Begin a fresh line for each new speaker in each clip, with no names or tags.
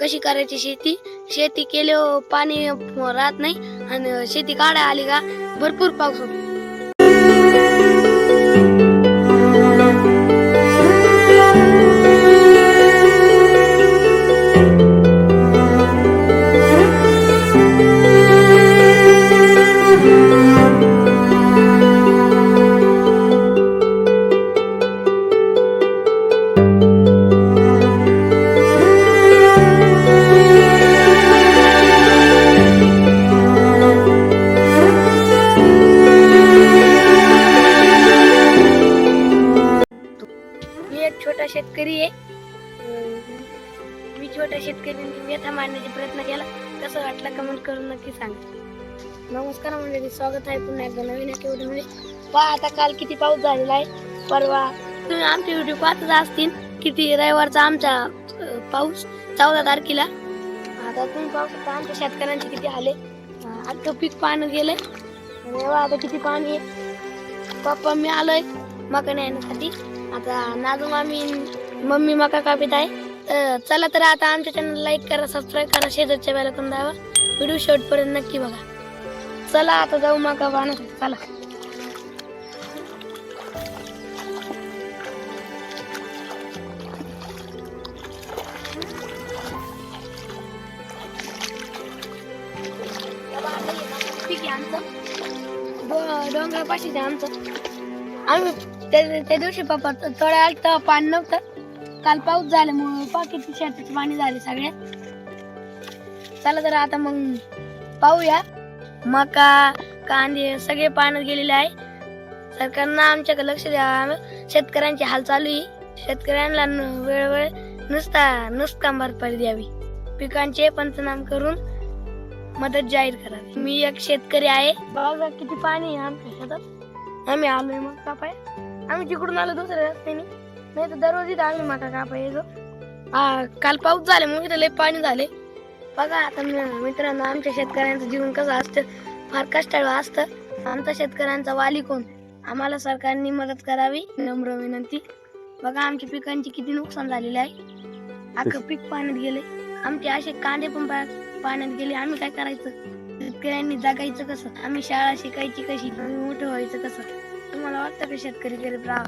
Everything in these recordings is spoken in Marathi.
कशी करायची शेती? शेती केल्यावर पाणी राहत नाही आणि शेती काढा आली का भरपूर पाऊस होतो. एक छोटा शेतकरी आहे. मी छोटा शेतकरी व्यथा मारण्याचा प्रयत्न केला. कसं वाटलं कमेंट करून नक्की सांगा. नमस्कार मंडळी स्वागत आहे पुन्हा एकदा नवीन एक पहा आता काल किती पाऊस झालेला आहे. परवा तुम्ही आमचे व्हिडिओ पाहतच असतील किती रविवारचा आमचा पाऊस चौदा तारखेला. आता तुम्ही पाहू शकता आमच्या शेतकऱ्यांचे किती आले? आता पीक पाणी गेलंय आणि आता किती पाणी आहे? पप्पा मी आलोय मका नेण्यासाठी आता नाजू मामी मम्मी मका कापीत आहे. चला तर आता आमच्या चॅनल लाईक करा सबस्क्राईब करा शेजारच्या वेळेला पण दावा व्हिडिओ शेवटपर्यंत नक्की बघा. चला आता जाऊ मका पाहण्यासाठी चला. पीक आमचं. आमचं. आम्ही त्या त्या दिवशी पप्पा थोड्या आलं पाणी नव्हतं. काल पाऊस झाल्यामुळे पहा किती शेताचे पाणी झाले सगळ्या चला तर आता मग पाहूया. मका कांदे सगळे पाण्यात गेलेले आहे. सरकारनं आमच्याकडे लक्ष द्या. शेतकऱ्यांची हाल चालू आहे. शेतकऱ्यांना वेळोवेळ नुसता नुसकान भरपाई द्यावी. पिकांचे पंचनाम करून मदत जाहीर करावी. मी एक शेतकरी आहे. बघा किती पाणी आहे आमच्या शेतात? आम्ही आलोय मग कापाय आम्ही तिकडून आलो दुसऱ्या रस्त्याने. नाही तर दररोज इथं आम्ही मका कापाय येतो. हा काल पाऊस झाले मग इथं लय पाणी झाले. बघा आता मित्रांनो आमच्या शेतकऱ्यांचं जीवन कसं असतं. फार कष्टाळू असतं. आमचा शेतकऱ्यांचा वाली कोण? आम्हाला सरकारने मदत करावी नम्र विनंती. बघा आमच्या पिकांची किती नुकसान झालेले आहे. अख्खं पीक पाण्यात गेले आमचे असे कांदे पण पाण्यात गेले. आम्ही काय करायचं? शेतकऱ्यांनी जगायचं कसं? आम्ही शाळा शिकायची कशी? आम्ही मोठं व्हायचं कसं? तुम्हाला वाटतं का शेतकरी गरीब राहा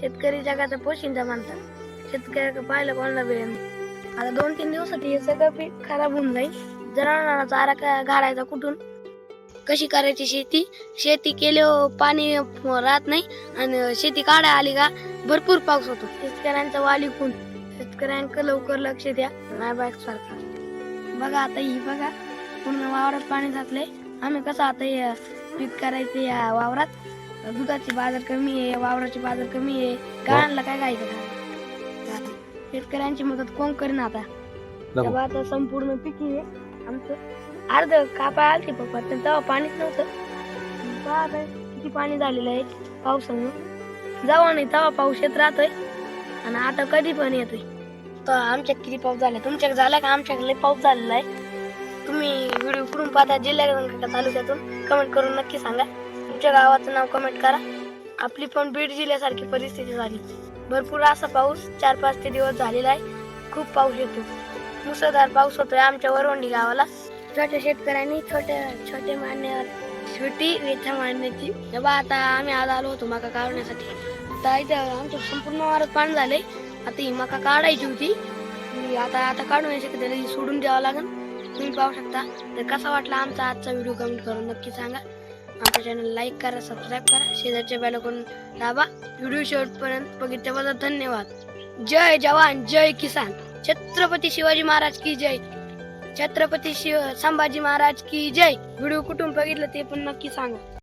शेतकरी जगाचा पोशिंदा मानतात. शेतकऱ्याकडे पाहिलं कोणाला वेळ नाही. आता दोन तीन दिवसात हे सगळं पीक खराब होऊन जाईल. जनावरांना चारा का- घालायचा कुठून? कशी करायची शेती? शेती केल्यावर हो, पाणी राहत नाही आणि शेती काढा आली का भरपूर पाऊस होतो. शेतकऱ्यांचा वाली कोण शेतकऱ्यांकडे लवकर लक्ष द्या. नाही बाईक सरकार बघा आता ही बघा. पूर्ण वावरात पाणी घातलंय आम्ही कसं आता पीक करायचं या वावरात? दुधाची बाजार कमी आहे वावराची बाजार कमी आहे. गाळांना काय खायचं शेतकऱ्यांची मदत कोण करीन आता? तेव्हा आता संपूर्ण पीक आहे. आमचं अर्ध कापाय आलती पप्पा तर तेव्हा पाणीच नव्हतं. पहा आता किती पाणी झालेलं आहे पावसामुळं. जेव्हा नाही तेव्हा पाऊस येत राहतोय. आणि आता कधी पण येतोय. तर आमच्यात किती पाऊस झाला? तुमच्याकडे झाला का? आमच्याकडे पाऊस झालेला आहे. तुम्ही व्हिडिओ कुठून पाहता? जिल्ह्यात तालुक्यातून कमेंट करून नक्की सांगा. तुमच्या गावाचं नाव कमेंट करा. आपली पण बीड जिल्ह्यासारखी परिस्थिती झाली. भरपूर असा पाऊस चार पाच ते दिवस झालेला आहे. खूप पाऊस येतो. मुसळधार पाऊस होतोय आमच्या वरवंडी गावाला. छोट्या शेतकऱ्यांनी छोट्या छोटे मान्यवर छोटी व्यथा मांडण्याची. बाबा आता आम्ही आज आलो होतो मका काढण्यासाठी. आता इथं आमचं संपूर्ण वारात पाणी झाले आता ही मका काढायची होती. आता आता काढू नाही शकत ही सोडून द्यावं लागेल. तुम्ही पाहू शकता. तर कसा वाटला आमचा आजचा व्हिडिओ कमेंट करून नक्की सांगा. आमच्या चॅनल लाईक करा सबस्क्राईब करा. शेजारच्या बेल करून दाबा व्हिडिओ शेवटपर्यंत बघितल्याबद्दल धन्यवाद. जय जवान जय किसान. छत्रपती शिवाजी महाराज की जय. छत्रपती शिव संभाजी महाराज की जय. व्हिडिओ कुठून बघितलं ते पण नक्की सांगा.